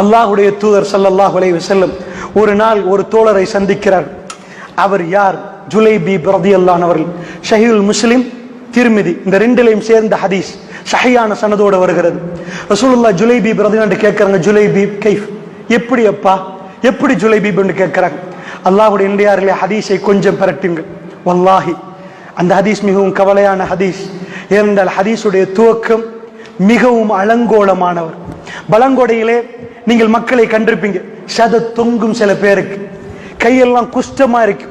அல்லாஹுடைய தூதர் ஸல்லல்லாஹு அலைஹி செல்லும் ஒரு நாள் ஒரு தோழரை சந்திக்கிறார். அவர் யார்? ஜுலைபி ரதியல்லான் அவர்கள். ஷஹீல் முஸ்லிம் திருமிதி. இந்த ரெண்டிலையும் சேர்ந்த ஹதீஸ் ஷஹியான சனதோடு வருகிறது. ரசூலுல்லா ஜுலைபி என்று கேட்கறாங்க ஜுலைபி கைஃப். எப்படி அப்பா? எப்படி ஜுலைபீப்னு கேட்கிறாங்க. அல்லாஹுடைய இந்தியாரிலே ஹதீஸை கொஞ்சம் பரட்டுங்க வல்லாஹி அந்த ஹதீஸ் மிகவும் கவலையான ஹதீஸ். ஏனென்றால் ஹதீஸுடைய துவக்கம் மிகவும் அலங்கோலமானவர். பலங்கொடையிலே நீங்கள் மக்களை கண்டிருப்பீங்க. சத தொங்கும் சில பேருக்கு. கையெல்லாம் குஷ்டமா இருக்கு.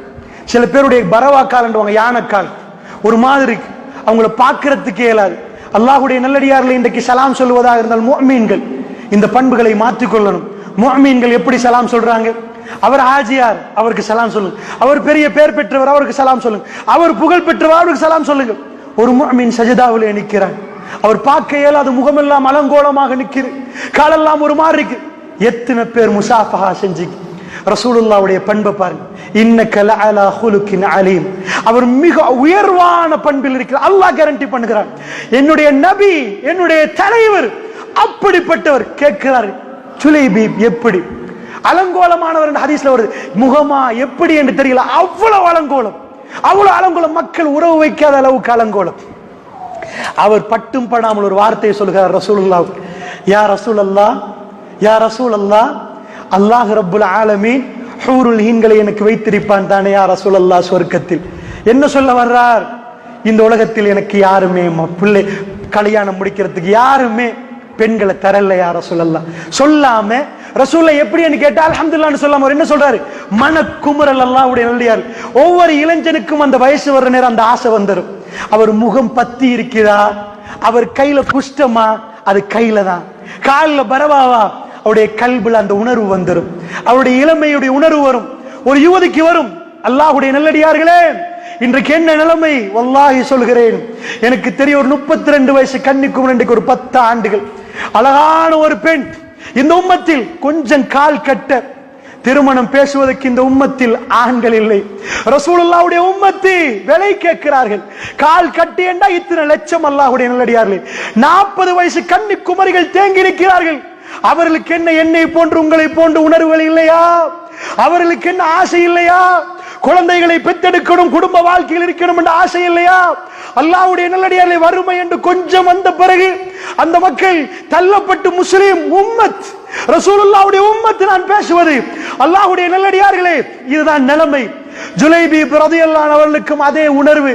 சில பேருடைய பரவாக்கால்ன்றவங்க யானைக்கால். ஒரு மாதிரி அவங்கள பார்க்கறதுக்கே இயலாது. அல்லாஹ்வுடைய நல்லடியாரில் இன்றைக்கு சலாம் சொல்வதாக இருந்தால் மோமீன்கள் இந்த பண்புகளை மாற்றிக்கொள்ளணும். மோமீன்கள் எப்படி சலாம் சொல்றாங்க? அவர் ஆஜியார் அவருக்கு சலாம் சொல்லுங்க. அவர் பெரிய பேர் பெற்றவர் அவருக்கு சலாம் சொல்லுங்க. அவர் புகழ் பெற்றவர் அவருக்கு சலாம் சொல்லுங்க. ஒரு முஅமீன் சஜதாவிலே நிற்கிறார். அவர் பார்க்க இயலாத முகமெல்லாம் அலங்கோலமாக நிற்கிறது காலெல்லாம் ஒரு மாதிரி இருக்கு. எத்தனை பேர் முசாஃபஹா செஞ்சு ரசூலுல்லாவுடைய பண்பை பாருங்க. இன்னக்கல அலா ஹுலுக்கின் அலீம். அவர் மிக உயர்வான பண்பில் இருக்கிறார் அல்லாஹ் கேரண்டி பண்ணுகிறார். என்னுடைய நபி என்னுடைய தலைவர் அப்படிப்பட்டவர் கேட்கிறார். சுலைபி எப்படி? அலங்கோலமானவர் என்று ஹதீஸ்ல வருது. முகமா எப்படி என்று தெரியல. அவ்வளவு அலங்கோலம். அவ்வளவு அலங்கோலம். மக்கள் உறவு வைக்காத அளவுக்கு அலங்கோலம். அவர் பட்டும் படாமல் ஒரு வார்த்தையை சொல்கிறார் ரசூலுல்லா யா ரசூல் அல்லா யா ரசூல் அல்லா அல்லாஹ் ரபுல் ஆலமீன் ஹூருல் ஹீன்களை எனக்கு வைத்திருப்பான் தானே யா ரசூல் அல்லா சொர்க்கத்தில். என்ன சொல்ல வர்றார்? இந்த உலகத்தில் எனக்கு யாருமே பிள்ளை கல்யாணம் முடிக்கிறதுக்கு யாருமே பெண்களை தரல யார சொல்லலாம் சொல்லாம ரசூல்ல எப்படின்னு கேட்டா அலமதுல்லான்னு சொல்லாம என்ன சொல்றாரு? மனக்குமுறல் அல்லாஹ்வுடைய நல்லியார் ஒவ்வொரு இளைஞனுக்கும் அந்த வயசு வர்ற நேரம் அந்த ஆசை வந்துடும் அவர் முகம் பத்தி இருக்கிறா? அவர் கையில குஷ்டமா? அது கையில தான். காலில் பரவாவா? அவருடைய கல்புல அந்த உணர்வு வந்துடும் அவருடைய இளமையுடைய உணர்வு வரும். ஒரு யுவதிக்கு வரும். அல்லாஹுடைய நல்லடியார்களே இன்றைக்கு என்ன நிலைமை? வல்லாஹி சொல்கிறேன். எனக்கு தெரிய ஒரு முப்பத்தி ரெண்டு வயசு கண்ணுக்கு இன்றைக்கு ஒரு பத்து ஆண்டுகள். அழகான ஒரு பெண். இந்த உம்மத்தில் கொஞ்சம் கால் கட்ட. திருமணம் பேசுவதற்கு இந்த உம்மத்தில் ஆண்கள் இல்லை. ரசூலுல்லாவுடைய உம்மத்தி விலை கேட்கிறார்கள். கால் கட்டி என்றா இத்தனை லட்சம் அல்லாஹுடைய நல்லடியார்கள். நாற்பது வயசு கண்ணி குமரிகள் தேங்கி இருக்கிறார்கள். அவர்களுக்கு என்ன என்னை போன்று உங்களை போன்று உணர்வுகள் இல்லையா? அவர்களுக்கு என்ன ஆசை இல்லையா? குழந்தைகளை பெற்றெடுக்கணும் குடும்ப வாழ்க்கையில் இருக்கணும் என்ற ஆசை இல்லையா? அல்லாவுடைய நல்லடியார்களை வறுமை என்று கொஞ்சம் வந்த பிறகு அந்த மக்கள் தள்ளப்பட்டு முஸ்லீம் உம்மத் ரசூலுல்லாவுடைய உம்மத்து நான் பேசுவது. அல்லாஹுடைய நல்லடியார்களே இதுதான் நிலைமை. ஜுலைபி பிரதியல்லான் அவர்களுக்கும் அதே உணர்வு.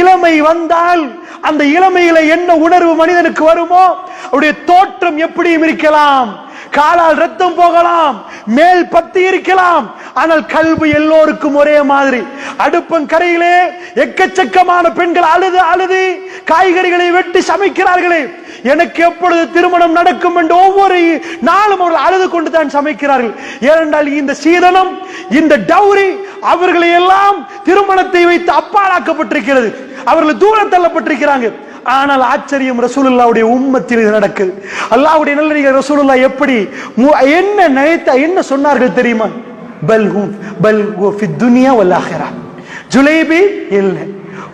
இளமை வந்தால் அந்த இளமையில என்ன உணர்வு மனிதனுக்கு வருமோ? அவருடைய தோற்றம் எப்படியும் இருக்கலாம். காலால் ரத்தம் போகலாம் மேல் பத்தி இருக்கலாம் ஆனால் கல்வி எல்லோருக்கும் ஒரே மாதிரி. அடுப்பங்கரையிலே எக்கச்சக்கமான பெண்கள் அழுது அழுது காய்கறிகளை வெட்டி சமைக்கிறார்களே. எனக்கு எப்பொழுது திருமணம் நடக்கும் என்று ஒவ்வொரு நாளும் அவர்கள் அழுது கொண்டு தான் சமைக்கிறார்கள். ஏனென்றால் இந்த சீதனம் இந்த டௌரி அவர்களை எல்லாம் திருமணத்தை வைத்து அப்பாலாக்கப்பட்டிருக்கிறது. அவர்கள் தூரம் தள்ளப்பட்டிருக்கிறாங்க ஆனால் ஆச்சரியம் ரசூலுல்லாவுடைய உம்மத்தில் இது நடக்குது. அல்லாவுடைய நல்லடிகள் ரசூலுல்லா எப்படி என்ன நினைத்த என்ன சொன்னார்கள் தெரியுமா? பல் ஹும் பல் ஹுவ ஃபித் துனியா வல்லாகிறா ஜுலேபி இல்லை.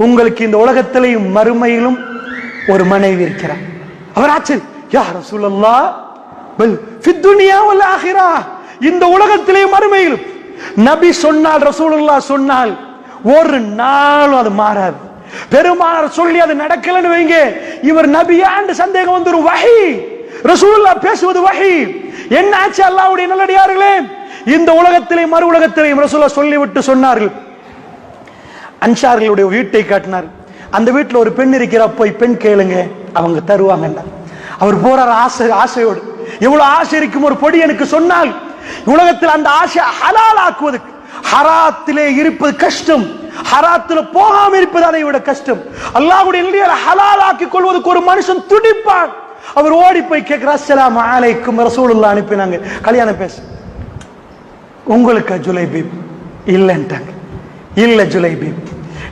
உங்களுக்கு இந்த உலகத்திலையும் மறுமையிலும் ஒரு மனைவி இருக்கிறார். அவர் ஆச்சரியம் யார் ரசூலுல்லா பல் ஃபித் துனியா வல்லாகிறா இந்த உலகத்திலேயும் மறுமையிலும். நபி சொன்னால் ரசூலுல்லா சொன்னால் ஒரு நாளும் அது மாறாது. பெருமானார் சொல்லி அது நடக்கலன்னு வைங்க. இவர் நபியாண்டு சந்தேகம் வந்துரும் வகை. ரசூல்லா பேசுவது வகை. என்ன ஆச்சு அல்லாவுடைய நல்லடியார்களே? இந்த உலகத்திலே மறு உலகத்திலேயும் ரசூல்லா சொல்லிவிட்டு சொன்னார்கள். அன்சார்களுடைய வீட்டை காட்டினார். அந்த வீட்டுல ஒரு பெண் இருக்கிறா போய் பெண் கேளுங்க அவங்க தருவாங்கண்டா அவர் போறார் ஆசை ஆசையோடு. எவ்வளவு ஆசை இருக்கும் ஒரு பொடி எனக்கு சொன்னால் உலகத்தில் அந்த ஆசை ஹலால் ஆக்குவதற்கு ஹராத்திலே இருப்பது கஷ்டம். ஹராத்துல போகாம இருப்பது அதை விட கஷ்டம். அல்லாஹுடைய நல்லடியாரை ஹலால் கொள்வதற்கு ஒரு மனுஷன் துடிப்பான். அவர் ஓடி போய் கேட்கிறார் அஸ்ஸலாமு அலைக்கும். ரசூலுல்லா அனுப்பினாங்க. கல்யாணம் பேச. உங்களுக்கு ஜுலைபீப் இல்லைன்ட்டாங்க. இல்ல ஜுலைபீப்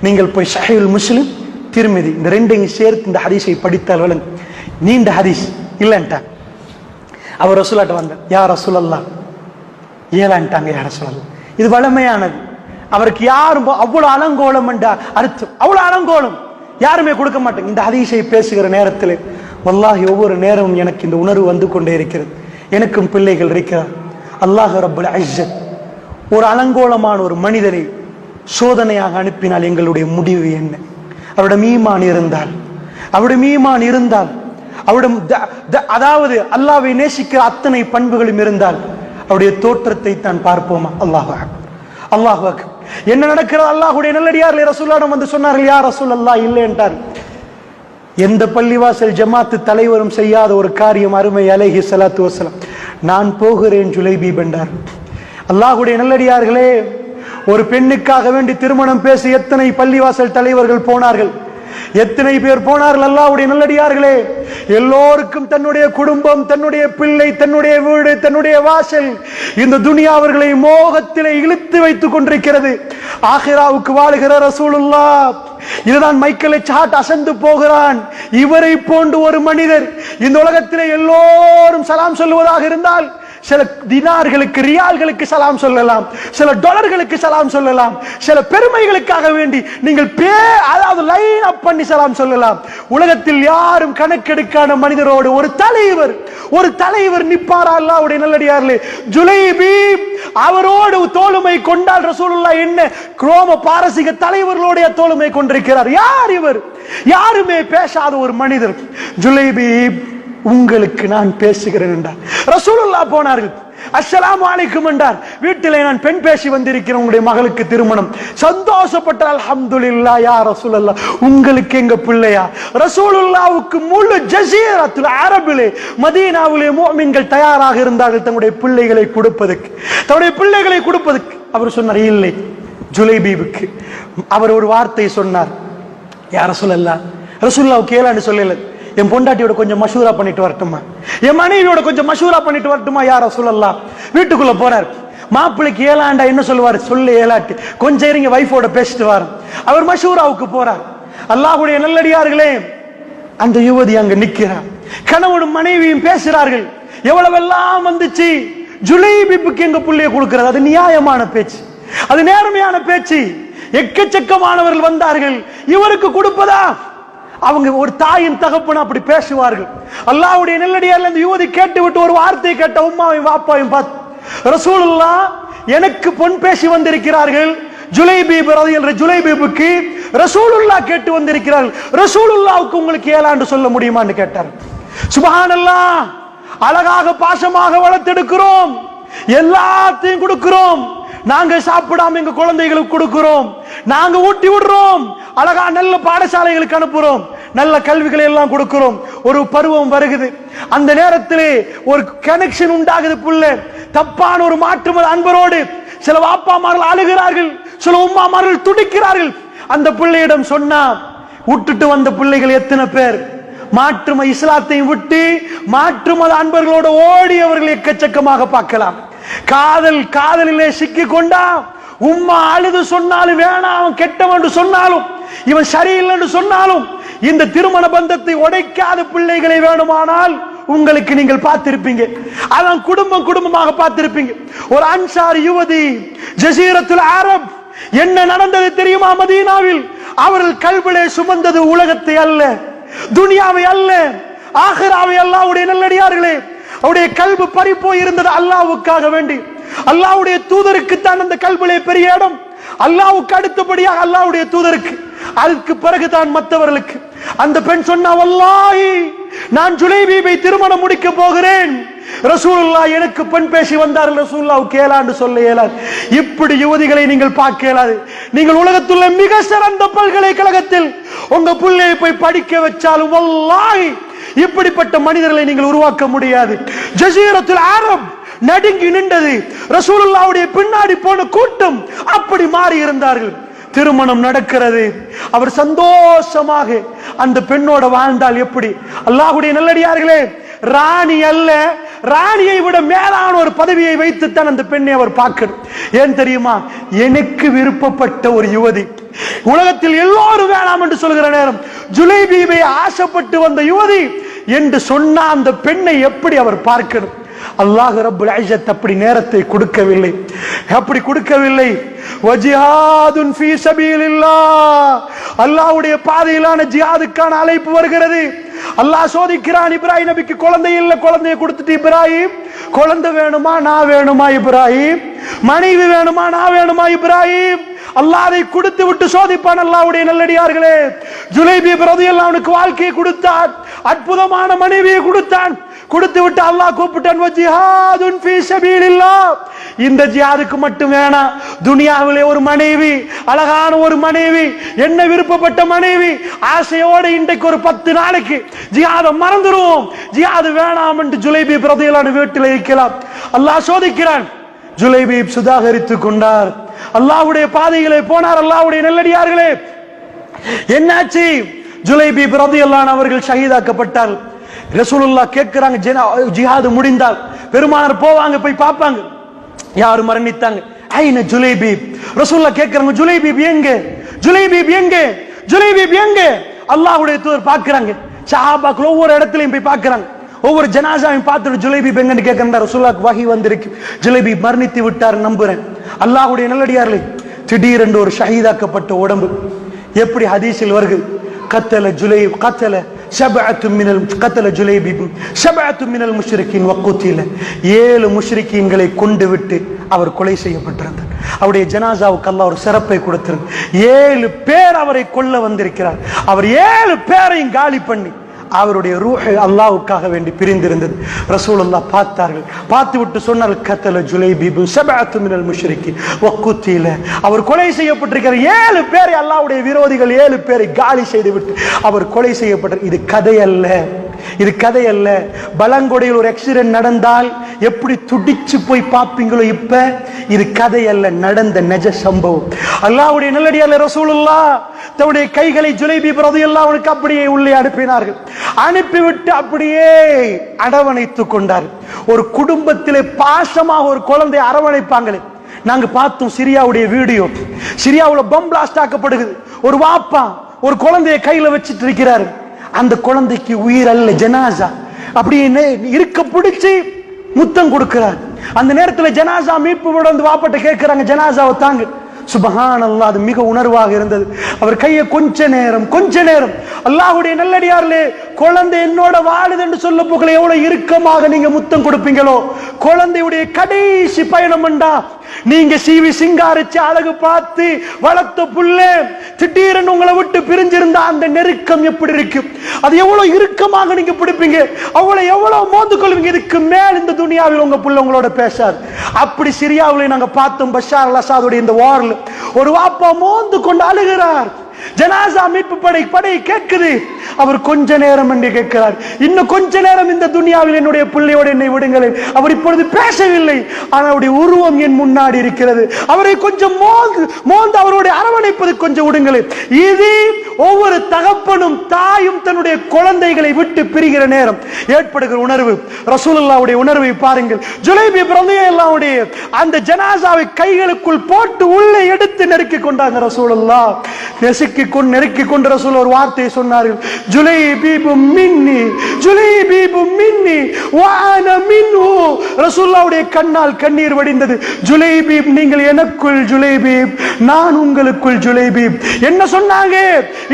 நீங்கள் போய் ஷஹீல் முஸ்லிம் திருமிதி இந்த ரெண்டையும் சேர்த்து இந்த ஹதீஸை படித்தால் விளங்கு நீண்ட ஹதீஸ் இல்லைன்ட்டாங்க. அவர் ரசூலாட்ட வந்தார் யார் ரசூலல்லா ஏலான்ட்டாங்க யார் ரசூலல்லா இது வளமையானது. அவருக்கு யாரும் அவ்வளவு அலங்கோலம் என்ற அர்த்தம் அவ்வளவு அலங்கோலம். யாருமே கொடுக்க மாட்டேங்க. இந்த ஹதீஸை பேசுகிற நேரத்தில் வல்லாஹி ஒவ்வொரு நேரமும் எனக்கு இந்த உணர்வு வந்து கொண்டே இருக்கிறது. எனக்கும் பிள்ளைகள் இருக்கிறார். அல்லாஹ் ரபுல் அஜத் ஒரு அலங்கோலமான ஒரு மனிதனை சோதனையாக அனுப்பினால் எங்களுடைய முடிவு என்ன? அவருடைய மீமான் இருந்தால் அவருடைய மீமான் இருந்தால் அவருடைய த- த- அதாவது அல்லாவை நேசிக்கிற அத்தனை பண்புகளும் இருந்தால் அவருடைய தோற்றத்தை தான் பார்ப்போமா? அல்லாஹ் அல்லாஹ் என்ன நடக்கிறது அல்லாஹுடைய நல்லடியார்களே ரசூல்லாடம் வந்து சொன்னார்கள் யார் ரசூல் அல்லா இல்லை என்றார். எந்த பள்ளிவாசல் ஜமாத்து தலைவரும் செய்யாத ஒரு காரியம் அருமை அலைஹி சலாத்து வஸலாம் நான் போகிறேன் ஜுலைபி பெண்டார். அல்லாஹுடைய நல்லடியார்களே ஒரு பெண்ணுக்காக வேண்டி திருமணம் பேசி எத்தனை பள்ளிவாசல் தலைவர்கள் போனார்கள்? எத்தனை பேர் போனார்கள் அல்லாவுடைய நல்லடியார்களே? எல்லோருக்கும் தன்னுடைய குடும்பம் தன்னுடைய பிள்ளை தன்னுடைய வீடு தன்னுடைய வாசல் இந்த துனியா அவர்களை மோகத்திலே இழுத்து வைத்துக் கொண்டிருக்கிறது. ஆஹிராவுக்கு வாழுகிற ரசூலுல்லா இதுதான் மைக்கேலை சாட் அசந்து போகிறான். இவரை போன்று ஒரு மனிதர் இந்த உலகத்திலே எல்லோரும் சலாம் சொல்லுவதாக இருந்தால் சில தினார்களுக்கு ரியால்களுக்கு சலாம் சொல்லலாம். சில டாலர்களுக்கு சலாம் சொல்லலாம். சில பெருமைகளுக்காக வேண்டி நீங்கள் பே அதாவது லைன் அப் பண்ணி சலாம் சொல்லலாம். உலகத்தில் யாரும் கணக்கெடுக்கான மனிதரோடு ஒரு தலைவர் ஒரு தலைவர் நிப்பாரா அல்லாவுடைய நல்லடியார்களே. ஜுலைபி அவரோடு தோளுமை கொண்டால் ரசூலுல்லா என்ன? குரோம பாரசீக தலைவர்களுடைய தோளுமை கொண்டிருக்கிறார். யார் இவர்? யாருமே பேசாத ஒரு மனிதர். ஜுலைபி உங்களுக்கு நான் பேசுகிறேன் என்றார். ரசூலுல்லா போனார்கள். அஸ்ஸலாமு அலைக்கும் என்றார். வீட்டிலே நான் பெண் பேசி வந்திருக்கிறேன். உங்களுடைய மகளுக்கு திருமணம். சந்தோஷப்பட்டால் அல்ஹம்துலில்லா யா ரசூலுல்லா உங்களுக்கு எங்க பிள்ளையா? ரசூலுல்லாவுக்கு முழு ஜசீரத்துல அரபிலே மதீனாவிலே மோமின்கள் தயாராக இருந்தார்கள் தங்களுடைய பிள்ளைகளை கொடுப்பதற்கு. தன்னுடைய பிள்ளைகளை கொடுப்பதற்கு. அவர் சொன்னார் இல்லை ஜுலைபீபுக்கு அவர் ஒரு வார்த்தை சொன்னார். யார சொல்லலாம் ரசூல்லாவுக்கு ஏலான்னு சொல்லல. என் பொண்டாட்டியோட கொஞ்சம் மஷூரா பண்ணிட்டு வரட்டுமா? என் மனைவியோட கொஞ்சம் மஷூரா பண்ணிட்டு வரட்டுமா யார சொல்லலாம் வீட்டுக்குள்ள போறார். மாப்பிள்ளைக்கு ஏழாண்டா என்ன சொல்லுவார்? சொல்லு ஏழாட்டு. கொஞ்சம் இருங்க வைஃபோட பேசிட்டு வார் அவர் மஷூராவுக்கு போறார். அல்லாஹுடைய நல்லடியார்களே அந்த யுவதி அங்க நிக்கிறார் கணவனும் மனைவியும் பேசுறார்கள். எவ்வளவெல்லாம் வந்துச்சு? ஜுலைபிப்புக்கு எங்க புள்ளைய கொடுக்கிறது? அது நியாயமான பேச்சு. அது நேர்மையான பேச்சு. எக்கச்சக்கமானவர்கள் வந்தார்கள். இவருக்கு கொடுப்பதா? அவங்க ஒரு தாயின் தகப்பன் அப்படி பேசுவார்கள். அல்லாவுடைய நெல்லடியார்ல இந்த யுவதி கேட்டு விட்டு ஒரு வார்த்தை கேட்ட உமாவையும் வாப்பாவையும் பார்த்து ரசூலுல்லா எனக்கு பொன் பேசி வந்திருக்கிறார்கள். ஜுலைபீப் என்ற ஜுலைபீபுக்கு ரசூலுல்லா கேட்டு வந்திருக்கிறார்கள். ரசூலுல்லாவுக்கு உங்களுக்கு ஏழாண்டு சொல்ல முடியுமான்னு கேட்டார் சுபஹானல்லா அழகாக பாசமாக வளர்த்தெடுக்கிறோம். எல்லாத்தையும் கொடுக்கிறோம். நாங்க சாப்பிடாம எங்க குழந்தைகளுக்கு கொடுக்கிறோம். நாங்க ஊட்டி விடுறோம். அழகா நல்ல பாடசாலைகளுக்கு அனுப்புறோம். நல்ல கல்விகளை எல்லாம் கொடுக்கிறோம். ஒரு பருவம் வருகுது. அந்த நேரத்தில் ஒரு கனெக்ஷன் உண்டாகுது புள்ள. தப்பான ஒரு மாற்று அன்பரோடு சில வாப்பாமார்கள் அழுகிறார்கள். சில உம்மாமார்கள் துடிக்கிறார்கள். அந்த பிள்ளையிடம் சொன்னா விட்டுட்டு வந்த பிள்ளைகள் எத்தனை பேர்? மாற்றும இஸ்லாத்தையும் விட்டு மாற்றுமத அன்பர்களோடு அன்பர்களோட ஓடி அவர்கள் எக்கச்சக்கமாக பார்க்கலாம். காதல் காதலிலே சிக்கி கொண்டா உம்மா அழுது சொன்னாலும் வேணாம் அவன் கெட்டவன் என்று சொன்னாலும் இவன் சரியில்லை என்று சொன்னாலும் இந்த திருமண பந்தத்தை உடைக்காத பிள்ளைகளை வேணுமானால் உங்களுக்கு நீங்கள் பார்த்திருப்பீங்க. அதான் குடும்பம் குடும்பமாக பார்த்திருப்பீங்க. ஒரு அன்சார் யுவதி ஜசீரத்துல் அரப் என்ன நடந்தது தெரியுமா மதீனாவில்? அவர்கள் கல்விலே சுமந்தது உலகத்தை அல்ல துனியாவை அல்ல ஆஹிராவை அல்லாவுடைய நல்லடியார்களே அவருடைய கல்வி பறி போய் இருந்தது அல்லாவுக்காக வேண்டி. அல்லாவுடைய தூதருக்கு தான் அந்த கல்விலே பெரிய இடம். அல்லாவுக்கு அடுத்தபடியாக அல்லாவுடைய தூதருக்கு. அதுக்கு பிறகுதான் மற்றவர்களுக்கு. அந்த பெண் சொன்னா வல்லாஹி நான் ஜுலைபீபை திருமணம் முடிக்க போகிறேன். ரசூலுல்லா எனக்கு பெண் பேசி வந்தார் ரசூல்லாவு ஏலாண்டு சொல்ல இயலாது. இப்படி யுவதிகளை நீங்கள் பார்க்க இயலாது. நீங்கள் உலகத்துள்ள மிக சிறந்த பல்கலைக்கழகத்தில் உங்க பிள்ளையை போய் படிக்க வச்சாலும் வல்லாஹி இப்படிப்பட்ட மனிதர்களை நீங்கள் உருவாக்க முடியாது. ஜசீரத்தில் அரப் நடுங்கி நின்றது. ரசூலுல்லாவுடைய பின்னாடி போன கூட்டம் அப்படி மாறி இருந்தார்கள். திருமணம் நடக்கிறது. அவர் சந்தோஷமாக அந்த பெண்ணோட வாழ்ந்தால் எப்படி? அல்லாஹுடைய நல்லடியார்களே ராணி அல்ல ராணியை விட மேலான ஒரு பதவியை வைத்துத்தான் அந்த பெண்ணை அவர் பார்க்கணும். ஏன் தெரியுமா? எனக்கு விருப்பப்பட்ட ஒரு யுவதி. உலகத்தில் எல்லோரும் வேணாம் என்று சொல்கிற நேரம் ஜுலைபீபை ஆசைப்பட்டு வந்த யுவதி என்று சொன்ன அந்த பெண்ணை எப்படி அவர் பார்க்கணும்? அல்லாஹ் ரப்புல் ஐஜத் அப்படி நேரத்தை கொடுக்கவில்லை. அப்படி கொடுக்கவில்லை. வஜிஹாதுன் ஃபீ சபீலில்லாஹ். அல்லாஹ்வுடைய பாதையிலான ஜிஹாதுக்கான அழைப்பு வருகிறது. அல்லாஹ் சோதிக்கிறான் இப்ராஹிம் நபிக்கு குழந்தை இல்ல குழந்தைய கொடுத்துட்டு இப்ராஹிம் குழந்தை வேணுமா நான் வேணுமா இப்ராஹிம்? மனைவி வேணுமா நான் வேணுமா இப்ராஹிம்? அல்லாதை கொடுத்து விட்டு சோதிப்பான் அல்லாவுடைய நல்லடியார்களே. ஜுலைபி பிரதியெல்லாம் அவனுக்கு வாழ்க்கையை கொடுத்தான் அற்புதமான மனைவியை கொடுத்தான். கொடுத்து விட்டு அல்லாஹ் கூப்பிட்டான் ஜிஹாதுன் ஃபீ சபீலில்லாஹ் இந்த ஜியாதுக்கு மட்டும் வேணாம். துனியாவிலே ஒரு மனைவி அழகான ஒரு மனைவி என்ன விருப்பப்பட்ட மனைவி ஆசையோட இன்றைக்கு ஒரு பத்து நாளைக்கு ஜியாதை மறந்துடுவோம். ஜியாது வேணாம் என்று ஜுலைபி பிரதையிலான வீட்டில் இருக்கலாம். அல்லாஹ் சோதிக்கிறான். ஜுலைபீப் சுதாகரித்துக் கொண்டார். அல்லாஹ்வுடைய பாதைகளை போனார். அல்லாவுடைய நெல்லடியார்களே. என்னாச்சு? ஜுலைபி ரதியல்லான் அவர்கள் ஷஹீதாக்கப்பட்டார்கள். ரசூலுல்லா கேட்கிறாங்க ஜிஹாது முடிந்தால் பெருமானார் போவாங்க போய் பார்ப்பாங்க. யாரு மரணித்தாங்க? ஐன ஜுலைபீப். ரசூலுல்லாஹ் கேட்கிறாங்க ஜுலைபீப் எங்க? ஜுலைபீப் எங்க? ஜுலைபீப் எங்க? அல்லாஹ்வுடைய தூதர் பார்க்கறாங்க. சஹாபாக்கள் ஒவ்வொரு இடத்துலயும் போய் பார்க்கறாங்க. ஒவ்வொரு ஜனாசாவையும் பார்த்துட்டு ஜுலைபீப் எங்கன்னு கேட்கிற ரசூல்லாக்கு வகி வந்திருக்கு. ஜுலைபீப் மரணித்து விட்டார் நம்புறேன். அல்லாஹ்வுடைய நல்லடியார்களே திடீரென்று ஒரு ஷஹீதாக்கப்பட்ட உடம்பு எப்படி ஹதீஸில் வருகிறது கத்தல ஜுலை கத்தல சபஅத்து மினல் கத்தல جليب سبعة من முஷ்ரிக்கின் وقتل. ஏழு முஷ்ரிக்கீன்களை கொண்டு விட்டு அவர் கொலை செய்யப்பட்டிருந்தார். அவருடைய ஜனாசாவுக்கு அல்லாஹ் ஒரு சிறப்பை கொடுத்திருந்தார். ஏழு பேர் அவரை கொல்ல வந்திருக்கிறார். அவர் ஏழு பேரையும் காலி பண்ணி அவருடைய ரூஹை அல்லாவுக்காக வேண்டி பிரிந்திருந்தது. ரசூலுல்லாஹ் பார்த்தார்கள். பார்த்து விட்டு சொன்னார் கத்தல ஜுலைபீபு சபஅத்து மினல் முஷ்ரிக்கி ஒக்குத்தியில அவர் கொலை செய்யப்பட்டிருக்கிற ஏழு பேரை அல்லாஹ்வுடைய விரோதிகள் ஏழு பேரை காலி செய்து விட்டு அவர் கொலை செய்யப்பட்டார். இது கதை அல்ல இது கதை அல்ல பலங்கொடையில் ஒரு ஆக்சிடென்ட் நடந்தால் எப்படி துடிச்சு போய் பார்ப்பீங்களோ இப்ப? இது கதை அல்ல நடந்த நெஜ சம்பவம். அல்லாவுடைய நல்லடியால ரசூலுல்லா தன்னுடைய கைகளை ஜுலைபி பிரதையெல்லாம் அவனுக்கு அப்படியே உள்ளே அனுப்பினார்கள். அனுப்பிவிட்டு அப்படியே அரவணைத்துக் கொண்டார். ஒரு குடும்பத்திலே பாசமாக ஒரு குழந்தை அரவணைப்பாங்களே. நாங்க பார்த்தோம் சிரியாவுடைய வீடியோ. சிரியாவுல பம் பிளாஸ்ட் ஆக்கப்படுகிறது. ஒரு வாப்பா ஒரு குழந்தைய கையில வச்சிட்டு இருக்கிறாரு. அந்த குழந்தைக்கு உயிர் அல்ல ஜனாசா. அப்படியே இருக்க பிடிச்சி முத்தம் கொடுக்கிறார். அந்த நேரத்தில் ஜனாசா மீட்பு விடந்து வாப்பட்ட கேட்கிறாங்க ஜனாசாவை தாங்க. சுபஹான் அல்லாஹ் அது மிக உணர்வாக இருந்தது. அவர் கையை கொஞ்ச நேரம் கொஞ்ச நேரம் அல்லாஹுடைய நல்லடியார்களே குழந்தை என்னோட வாழுது என்று சொல்ல போகல எவ்வளவு இறுக்கமாக நீங்க முத்தம் கொடுப்பீங்களோ? குழந்தையுடைய கடைசி பயணம் என்றா நீங்க சீவி சிங்காரிச்சு அழகு பார்த்து வளர்த்த புள்ள திடீரென்னு உங்களை விட்டு பிரிஞ்சிருந்தா அந்த நெருக்கம் எப்படி இருக்கு அது எவ்வளவு இறுக்கமாக நீங்க பிடிப்பீங்க? அவ்வளவு எவ்வளவு மோந்து கொள்வீங்க? இதுக்கு மேல் இந்த துணியாவில் உங்க புள்ள உங்களோட பேசாது. அப்படி சிரியாவில் நாங்க பார்த்தோம் பஷார் அல் இந்த வார்ல. ஒரு வாப்பா மோந்து கொண்டு அழுகிறார். ஜனாசா மீட்பு படை படை கேட்குது. அவர் கொஞ்ச நேரம் என்று கேட்கிறார். இன்னும் கொஞ்ச நேரம் இந்த துனியாவில் என்னுடைய பிள்ளையோடு என்னை விடுங்களேன். அவர் இப்பொழுது பேசவில்லை. ஆனால் அவருடைய உருவம் என் முன்னாடி இருக்கிறது. அவரை கொஞ்சம் மோந்து மோந்து அவருடைய அரவணைப்பது கொஞ்சம் விடுங்களேன். இது ஒவ்வொரு தகப்பனும் தாயும் தன்னுடைய குழந்தைகளை விட்டு பிரிகிற நேரம். ஏற்படுகிற உணர்வு. ரசூலுல்லாவுடைய உணர்வை பாருங்கள். ஜுலைபி பிரந்தையல்லாவுடைய அந்த ஜனாசாவை கைகளுக்குள் போட்டு உள்ளே எடுத்து நெருக்கி கொண்டாங்க ரசூலுல்லா நெசுக்கி கொண்டு நெருக்கி கொண்டு ரசூல் ஒரு வார்த்தையை சொன்னார்கள். ஜுலை பீபு மின்னி ஜுலை பீபு மின்னி வான மின்னு ரசூல்லாவுடைய கண்ணால் கண்ணீர் வடிந்தது. ஜுலைபீப் நீங்கள் எனக்குள் ஜுலைபீப் நான் உங்களுக்குள் ஜுலைபீப். என்ன சொன்னாங்க?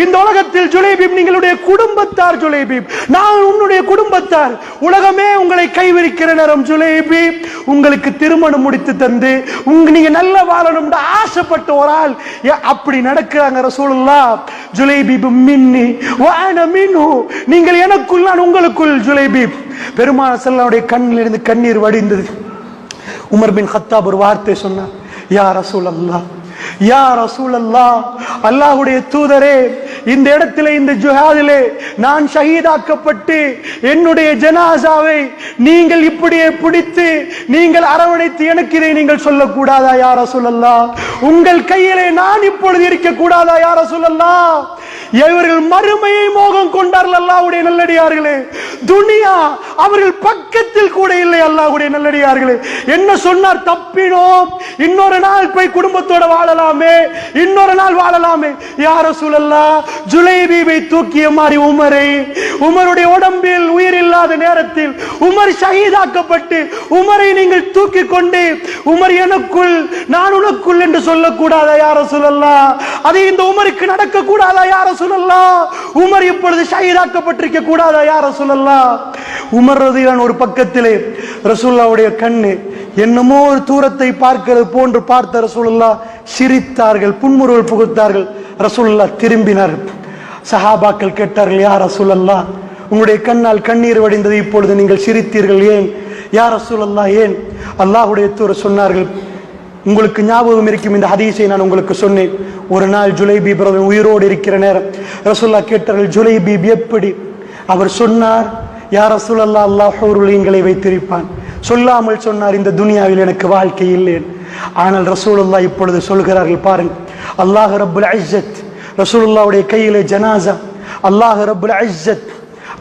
இந்த உலகத்தில் ஜுலைபீப் நீங்களுடைய குடும்பத்தார் ஜுலைபீப். நான் உன்னுடைய குடும்பத்தார். உலகமே உங்களை கைவிரிக்கிற நேரம் ஜுலைபீப். உங்களுக்கு திருமணம் முடித்து தந்து உங்க நீங்க நல்ல வாழணும்னு ஆசைப்பட்ட ஒரு ஆள். அப்படி நடக்கிறாங்க ரசூலுல்லா ஜுலைபீப் மின்னி வான மின்னு நீங்கள் எனக்குள் நான் உங்களுக்குள் ஜுலைபீப். பெருமான செல்லாவுடைய கண்ணில் இருந்து கண்ணீர் வடிந்தது. உமர் பின் ஹத்தாப் ஒரு வார்த்தை சொன்னார் யா ரசூல் அல்லாஹ் யா ரசூல் அல்லாஹ் அல்லாஹுடைய தூதரே இந்த இடத்திலே இந்த ஜுஹாதிலே நான் ஷஹீதாக்கப்பட்டு என்னுடைய ஜனாசாவை நீங்கள் இப்படியே பிடித்து நீங்கள் அரவணைத்து எனக்கு இதை நீங்கள் சொல்லக்கூடாதா யார சொல்லலாம் உங்கள் கையிலே நான் இப்பொழுது இருக்க கூடாதா யார ரசூல் இவர்கள் மறுமையை மோகம் கொண்டார்கள் அல்லாவுடைய நல்லடியார்களே? துனியா அவர்கள் பக்கத்தில் கூட இல்லை அல்லாவுடைய நல்லடியார்களே. என்ன சொன்னார்? தப்பினோம். இன்னொரு நாள் போய் குடும்பத்தோட வாழலாமே. இன்னொரு நாள் வாழலாமே. யார சூழல்லா ஜுலைபீபை தூக்கிய மாதிரி உமரை உமருடைய உடம்பில் உயிர் இல்லாத நேரத்தில் உமர் ஷஹீதாக்கப்பட்டு உமரை நீங்கள் தூக்கி கொண்டு உமர் எனக்குள் நான் உனக்குள் என்று சொல்லக்கூடாதா யார சொல்லல்லா அது இந்த உமருக்கு நடக்க கூடாதா யார ரசூலல்லா உமர் இப்பொழுது ஷஹீதாக்கப்பட்டிருக்க கூடாதா யார் ரசூலல்லா உமர் ரதியான் ஒரு பக்கத்திலே ரசூல்லாவுடைய கண்ணு என்னமோ ஒரு தூரத்தை பார்க்கிறது போன்று பார்த்த ரசூலுல்லா சிரித்தார்கள் புன்முறுவல் புகுத்தார்கள். ரசூலுல்லா திரும்பினார்கள் சஹாபாக்கள் கேட்டார்கள் யார் ரசூலல்லா உங்களுடைய கண்ணால் கண்ணீர் வடிந்தது இப்பொழுது நீங்கள் சிரித்தீர்கள் ஏன்? யார் ரசூலல்லா ஏன்? அல்லாஹுடைய தூர சொன்னார்கள் உங்களுக்கு ஞாபகம் இருக்கும் இந்த ஹதீஸை நான் உங்களுக்கு சொன்னேன். ஒரு நாள் ஜுலைபி பிரதர் உயிரோடு இருக்கிற நேரம் ரசுல்லா கேட்டார்கள் ஜுலைபி எப்படி? அவர் சொன்னார் யார் ரசூலல்லா அல்லாஹ் வைத்திருப்பான். சொல்லாமல் சொன்னார் இந்த துனியாவில் எனக்கு வாழ்க்கை இல்லை. ஆனால் ரசூலுல்லா இப்பொழுது சொல்கிறார்கள் பாருங்கள் அல்லாஹ் ரபுல் அஜத் ரசூலுல்லாவுடைய கையிலே ஜனாசா அல்லாஹ் ரபுல் அஜத்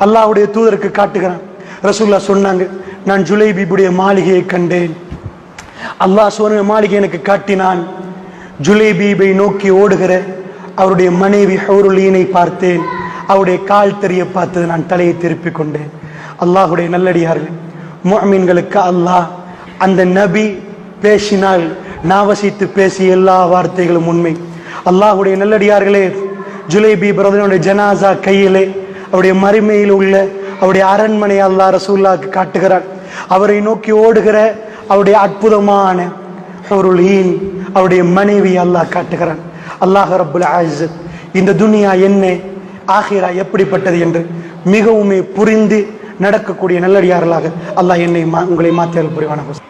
அல்லாஹுடைய தூதருக்கு காட்டுகிறான். ரசூல்லா சொன்னாங்க நான் ஜுலைபிபுடைய மாளிகையை கண்டேன். அல்லாஹ் சொன்ன மாளிகை எனக்கு காட்டினான். ஜுலேபீபை நோக்கி ஓடுகிற அவருடைய மனைவி ஹவுருலீனை பார்த்தேன். அவருடைய கால் தெரிய பார்த்தது நான் தலையை திருப்பிக் கொண்டேன். அல்லாஹுடைய நல்லடியார்கள் முஅமின்களுக்கு அல்லாஹ் அந்த நபி பேசினால் நாவசித்து பேசிய எல்லா வார்த்தைகளும் உண்மை. அல்லாஹுடைய நல்லடியார்களே ஜுலேபி பிரதனுடைய ஜனாசா கையிலே அவருடைய மறுமையில் உள்ள அவருடைய அரண்மனை அல்லாஹ் ரசூல்லாக்கு காட்டுகிறார் அவரை நோக்கி ஓடுகிற அவருடைய அற்புதமான பொருளில் அவருடைய மனைவி அல்லாஹ் காட்டுகிறான். அல்லாஹ் ரபுல் ஆயிசத் இந்த துனியா என்ன? ஆகிரா எப்படிப்பட்டது என்று மிகவுமே புரிந்து நடக்கக்கூடிய நல்லடியார்களாக அல்லாஹ் என்னை மா- உங்களை மாற்றியல் புரிவான